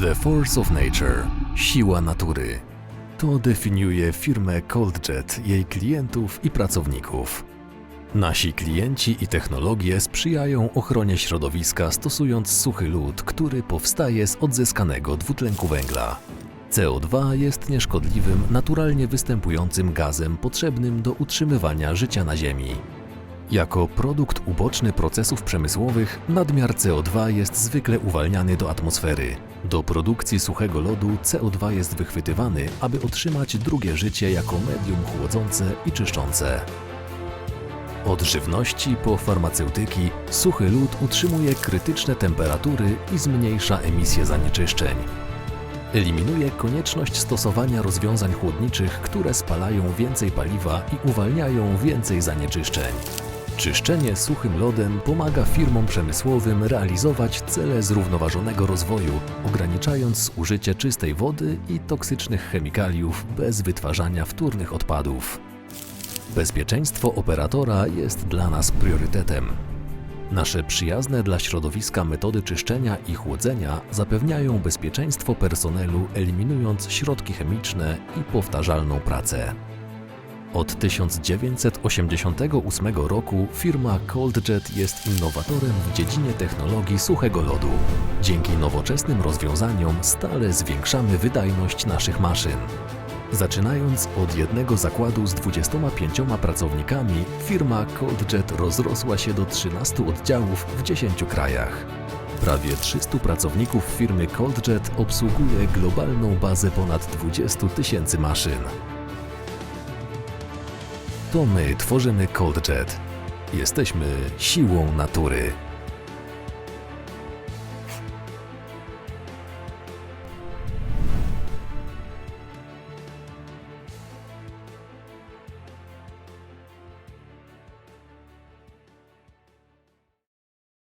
The Force of Nature siła natury. To definiuje firmę ColdJet, jej klientów i pracowników. Nasi klienci i technologie sprzyjają ochronie środowiska stosując suchy lód, który powstaje z odzyskanego dwutlenku węgla. CO2 jest nieszkodliwym, naturalnie występującym gazem potrzebnym do utrzymywania życia na Ziemi. Jako produkt uboczny procesów przemysłowych, nadmiar CO2 jest zwykle uwalniany do atmosfery. Do produkcji suchego lodu CO2 jest wychwytywany, aby otrzymać drugie życie jako medium chłodzące i czyszczące. Od żywności po farmaceutyki, suchy lód utrzymuje krytyczne temperatury i zmniejsza emisję zanieczyszczeń. Eliminuje konieczność stosowania rozwiązań chłodniczych, które spalają więcej paliwa i uwalniają więcej zanieczyszczeń. Czyszczenie suchym lodem pomaga firmom przemysłowym realizować cele zrównoważonego rozwoju, ograniczając użycie czystej wody i toksycznych chemikaliów bez wytwarzania wtórnych odpadów. Bezpieczeństwo operatora jest dla nas priorytetem. Nasze przyjazne dla środowiska metody czyszczenia i chłodzenia zapewniają bezpieczeństwo personelu, eliminując środki chemiczne i powtarzalną pracę. Od 1988 roku firma ColdJet jest innowatorem w dziedzinie technologii suchego lodu. Dzięki nowoczesnym rozwiązaniom stale zwiększamy wydajność naszych maszyn. Zaczynając od jednego zakładu z 25 pracownikami, firma ColdJet rozrosła się do 13 oddziałów w 10 krajach. Prawie 300 pracowników firmy ColdJet obsługuje globalną bazę ponad 20 tysięcy maszyn. To my tworzymy ColdJet. Jesteśmy siłą natury.